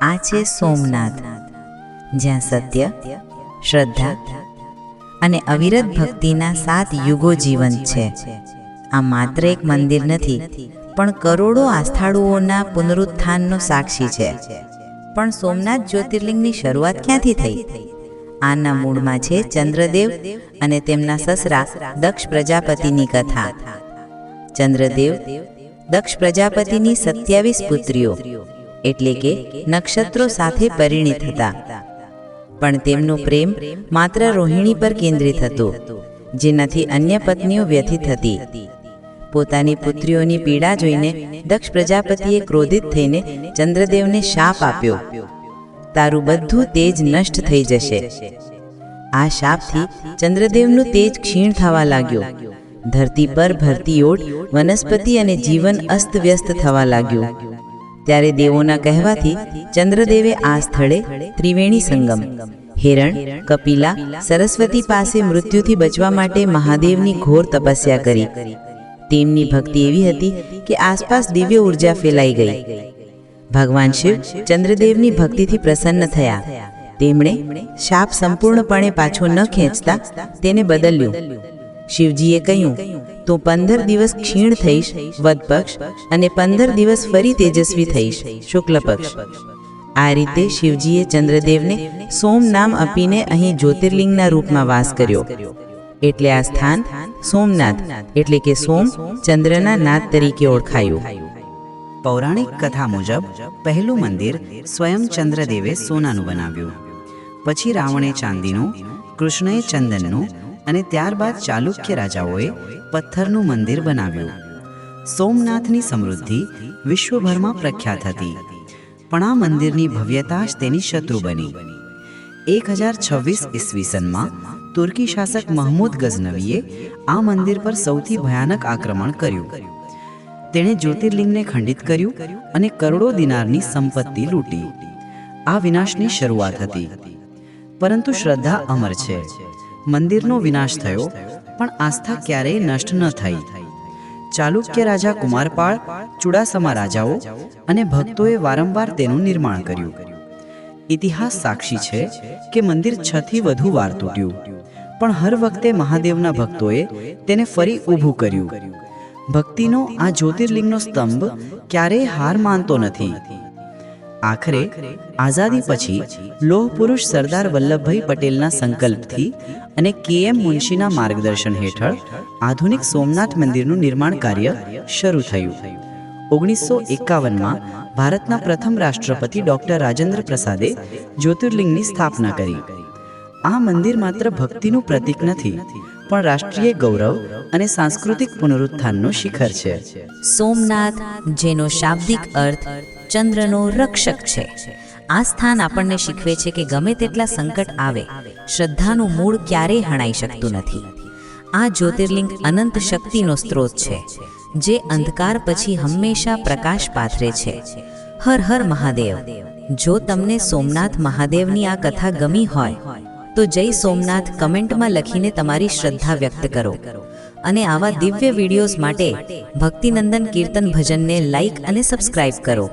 આ છે સોમનાથ, જ્યાં સત્ય, શ્રદ્ધા અને અવિરત ભક્તિના સાત યુગો જીવન છે. આ માત્ર એક મંદિર નથી, પણ કરોડો આસ્થાળુઓના પુનરુત્થાનનો સાક્ષી છે. પણ સોમનાથ જ્યોતિર્લિંગની શરૂઆત ક્યાંથી થઈ? આના મૂળમાં છે ચંદ્રદેવ અને તેમના સસરા દક્ષ પ્રજાપતિની કથા. ચંદ્રદેવ દક્ષ પ્રજાપતિની સત્યાવીસ પુત્રીઓ. એટલે કે નક્ષત્રો સાથે પરિણિત હતા. પણ તેમનો પ્રેમ માત્ર રોહિણી પર કેન્દ્રિત હતો, જેનાથી અન્ય પત્નીઓ વ્યથિત હતી. પોતાની પુત્રીઓની પીડા જોઈને દક્ષ પ્રજાપતિએ ક્રોધિત થઈને ચંદ્રદેવને શાપ આપ્યો. તારું બધું તેજ નષ્ટ થઈ જશે. આ શાપથી ચંદ્રદેવનું તેજ ક્ષીણ થવા લાગ્યો. ધરતી પર ભરતી ઓટ વનસ્પતિ અને જીવન અસ્તવ્યસ્ત થવા લાગ્યું. ત્યારે દેવોના કહેવાથી ચંદ્રદેવે આ સ્થળે ત્રિવેણી સંગમ, હિરણ, કપિલા, સરસ્વતી પાસે મૃત્યુથી બચવા માટે મહાદેવની ઘોર તપસ્યા કરી. તેમની ભક્તિ એવી હતી કે આસપાસ દિવ્ય ઊર્જા ફેલાઈ ગઈ. ભગવાન શિવ ચંદ્રદેવની ભક્તિથી પ્રસન્ન થયા. તેમણે શાપ સંપૂર્ણપણે પાછો ન ખેંચતા તેને બદલ્યું. શિવજીએ કહ્યું તું પંદર દિવસ ક્ષીણ થઈશ વધપક્ષ અને પંદર દિવસ ફરી તેજસ્વી થઈશ શુક્લ પક્ષ આ રીતે શિવજીએ ચંદ્રદેવને સોમ નામ આપીને અહીં જ્યોતિર્લિંગના રૂપમાં વાસ કર્યો. એટલે આ સ્થાન સોમનાથ, એટલે કે સોમ ચંદ્રના નાથ તરીકે ઓળખાયું. પૌરાણિક કથા મુજબ, પહેલું મંદિર સ્વયં ચંદ્રદેવે સોનાનું બનાવ્યું. પછી રાવણે ચાંદીનું, કૃષ્ણએ ચંદનનું અને ત્યારબાદ ચાલુક્ય રાજાઓએ પથ્થરનું મંદિર બનાવ્યું. સોમનાથની સમૃદ્ધિ વિશ્વભરમાં પ્રખ્યાત હતી. પણ આ મંદિરની ભવ્યતા જ તેની શત્રુ બની. એક હજાર છવ્વીસ ઈસવીસનમાં તુર્કી શાસક મહમૂદ ગઝનવીએ આ મંદિર પર સૌથી ભયાનક આક્રમણ કર્યું. તેણે જ્યોતિર્લિંગને ખંડિત કર્યું અને કરોડો દિનારની સંપત્તિ લૂંટી. આ વિનાશની શરૂઆત હતી. પરંતુ શ્રદ્ધા અમર છે. મંદિરનો વિનાશ થયો, પણ આસ્થા ક્યારેય નષ્ટ ન થઈ. ચાલુક્ય રાજા કુમારપાળ, ચુડાસમા રાજાઓ અને ભક્તોએ વારંવાર તેનું નિર્માણ કર્યું. ઇતિહાસ સાક્ષી છે કે મંદિર છથી વધુ વાર તૂટ્યું, પણ હર વખતે મહાદેવના ભક્તોએ તેને ફરી ઊભું કર્યું. ભક્તિનો આ જ્યોતિર્લિંગનો સ્તંભ ક્યારેય હાર માનતો નથી. આખરે આઝાદી પછી લોહ પુરુષ સરદાર વલ્લભભાઈ પટેલના સંકલ્પથી અને કે એમ મુનશીના માર્ગદર્શન હેઠળ આધુનિક સોમનાથ મંદિરનું નિર્માણ કાર્ય શરૂ થયું. ઓગણીસો એકાવનમાં ભારતના પ્રથમ રાષ્ટ્રપતિ ડોક્ટર રાજેન્દ્ર પ્રસાદે જ્યોતિર્લિંગની સ્થાપના કરી. આ મંદિર માત્ર ભક્તિનું પ્રતીક નથી, પણ રાષ્ટ્રીય ગૌરવ અને સાંસ્કૃતિક પુનરુત્થાનનું શિખર છે. સોમનાથ, જેનો શાબ્દિક અર્થ ચંદ્રનો રક્ષક છે. આ સ્થાન આપણને શીખવે છે કે ગમે તેટલા સંકટ આવે, શ્રદ્ધાનું મૂળ ક્યારેય હણાઈ શકતું નથી. આ જ્યોતિર્લિંગ અનંત શક્તિનો સ્ત્રોત છે, જે અંધકાર પછી હંમેશા પ્રકાશ પાથરે છે. હર હર મહાદેવ, જો તમને સોમનાથ મહાદેવની આ કથા ગમી હોય, તો જય સોમનાથ કમેન્ટમાં લખીને તમારી શ્રદ્ધા વ્યક્ત કરો. અને આવા દિવ્ય વિડીયોઝ માટે ભક્તિનંદન કીર્તન ભજનને લાઈક અને સબસ્ક્રાઇબ કરો.